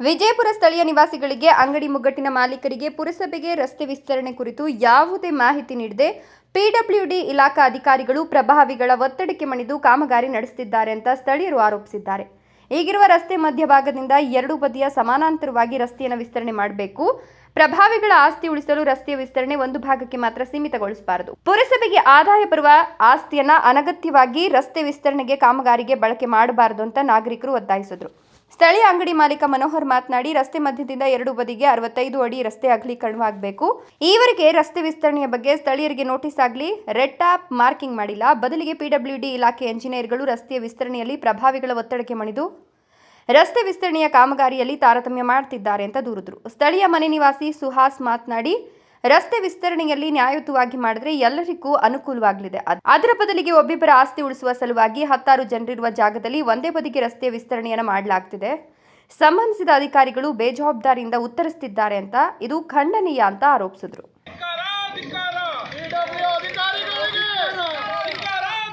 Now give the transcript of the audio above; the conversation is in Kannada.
ವಿಜಯಪುರ ಸ್ಥಳೀಯ ನಿವಾಸಿಗಳಿಗೆ ಅಂಗಡಿ ಮುಗ್ಗಟ್ಟಿನ ಮಾಲೀಕರಿಗೆ ಪುರಸಭೆಗೆ ರಸ್ತೆ ವಿಸ್ತರಣೆ ಕುರಿತು ಯಾವುದೇ ಮಾಹಿತಿ ನೀಡದೆ ಪಿಡಬ್ಲ್ಯೂಡಿ ಇಲಾಖಾ ಅಧಿಕಾರಿಗಳು ಪ್ರಭಾವಿಗಳ ಒತ್ತಡಕ್ಕೆ ಮಣಿದು ಕಾಮಗಾರಿ ನಡೆಸುತ್ತಿದ್ದಾರೆ ಅಂತ ಸ್ಥಳೀಯರು ಆರೋಪಿಸಿದ್ದಾರೆ. ಈಗಿರುವ ರಸ್ತೆ ಮಧ್ಯಭಾಗದಿಂದ ಎರಡು ಬದಿಯ ಸಮಾನಾಂತರವಾಗಿ ರಸ್ತೆಯನ್ನು ವಿಸ್ತರಣೆ ಮಾಡಬೇಕು. ಪ್ರಭಾವಿಗಳ ಆಸ್ತಿ ಉಳಿಸಲು ರಸ್ತೆಯ ವಿಸ್ತರಣೆ ಒಂದು ಭಾಗಕ್ಕೆ ಮಾತ್ರ ಸೀಮಿತಗೊಳಿಸಬಾರದು. ಪುರಸಭೆಗೆ ಆದಾಯ ಬರುವ ಆಸ್ತಿಯನ್ನ ಅನಗತ್ಯವಾಗಿ ರಸ್ತೆ ವಿಸ್ತರಣೆಗೆ ಕಾಮಗಾರಿಗೆ ಬಳಕೆ ಮಾಡಬಾರದು ಅಂತ ನಾಗರಿಕರು ಒತ್ತಾಯಿಸಿದರು. ಸ್ಥಳೀಯ ಅಂಗಡಿ ಮಾಲೀಕ ಮನೋಹರ್ ಮಾತನಾಡಿ, ರಸ್ತೆ ಮಧ್ಯದಿಂದ ಎರಡು ಬದಿಗೆ ಅರವತ್ತೈದು ಅಡಿ ರಸ್ತೆ ಅಗಲೀಕರಣವಾಗಬೇಕು. ಈವರೆಗೆ ರಸ್ತೆ ವಿಸ್ತರಣೆಯ ಬಗ್ಗೆ ಸ್ಥಳೀಯರಿಗೆ ನೋಟಿಸ್ ಆಗಲಿ, ರೆಡ್ ಟ್ಯಾಪ್ ಮಾರ್ಕಿಂಗ್ ಮಾಡಿಲ್ಲ. ಬದಲಿಗೆ ಪಿಡಬ್ಲ್ಯೂಡಿ ಇಲಾಖೆ ಎಂಜಿನಿಯರ್ಗಳು ರಸ್ತೆಯ ವಿಸ್ತರಣೆಯಲ್ಲಿ ಪ್ರಭಾವಿಗಳ ಒತ್ತಡಕ್ಕೆ ಮಣಿದು, ರಸ್ತೆ ವಿಸ್ತರಣೆಯ ಕಾಮಗಾರಿಯಲ್ಲಿ ತಾರತಮ್ಯ ಮಾಡ್ತಿದ್ದಾರೆ ಅಂತ ದೂರಿದ್ರು. ಸ್ಥಳೀಯ ಮನೆ ನಿವಾಸಿ ಸುಹಾಸ್ ಮಾತನಾಡಿ ರಸ್ತೆ ವಿಸ್ತರಣೆಯಲ್ಲಿ ನ್ಯಾಯಯುತವಾಗಿ ಮಾಡಿದ್ರೆ ಎಲ್ಲರಿಗೂ ಅನುಕೂಲವಾಗಲಿದೆ. ಅದ್- ಅದರ ಬದಲಿಗೆ ಒಬ್ಬಿಬ್ಬರ ಆಸ್ತಿ ಉಳಿಸುವ ಸಲುವಾಗಿ ಹತ್ತಾರು ಜನರಿರುವ ಜಾಗದಲ್ಲಿ ಒಂದೇ ಬದಿಗೆ ರಸ್ತೆ ವಿಸ್ತರಣೆಯನ್ನು ಮಾಡಲಾಗ್ತಿದೆ. ಸಂಬಂಧಿಸಿದ ಅಧಿಕಾರಿಗಳು ಬೇಜವಾಬ್ದಾರಿಯಿಂದ ಉತ್ತರಿಸುತ್ತಿದ್ದಾರೆ ಅಂತ ಇದು ಖಂಡನೀಯ ಅಂತ ಆರೋಪಿಸಿದ್ರು.